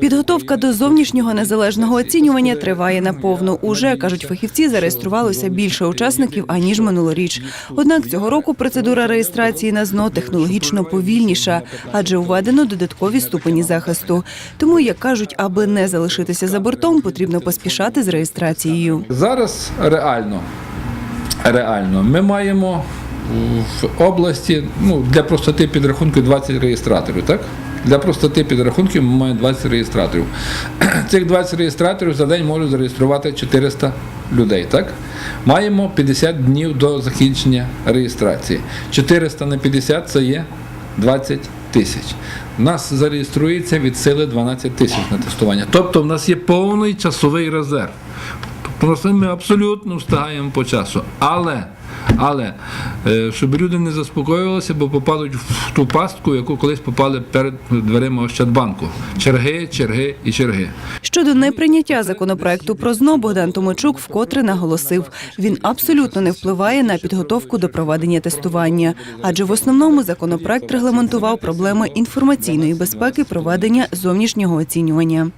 Підготовка до зовнішнього незалежного оцінювання триває наповну. Уже кажуть фахівці, зареєструвалося більше учасників аніж минулоріч. Однак цього року процедура реєстрації на ЗНО технологічно повільніша, адже введено додаткові ступені захисту. Тому, як кажуть, аби не залишитися за бортом, потрібно поспішати з реєстрацією. Зараз реально, реально ми маємо в області ну, для простоти підрахунку 20 реєстраторів, так? Для простоти підрахунків ми маємо 20 реєстраторів. Цих 20 реєстраторів за день можуть зареєструвати 400 людей, так? Маємо 50 днів до закінчення реєстрації. 400 на 50 це є 20 тисяч. Нас зареєструється від сили 12 тисяч на тестування. Тобто в нас є повний часовий резерв. Просто ми абсолютно встигаємо по часу. Але, але е, щоб люди не заспокоювалися, бо попадуть в ту пастку, яку колись попали перед дверима Ощадбанку. Черги, черги і черги. Щодо неприйняття законопроекту про ЗНО, Богдан Томичук вкотре наголосив, він абсолютно не впливає на підготовку до проведення тестування, адже в основному законопроект регламентував проблеми інформаційної безпеки проведення зовнішнього оцінювання.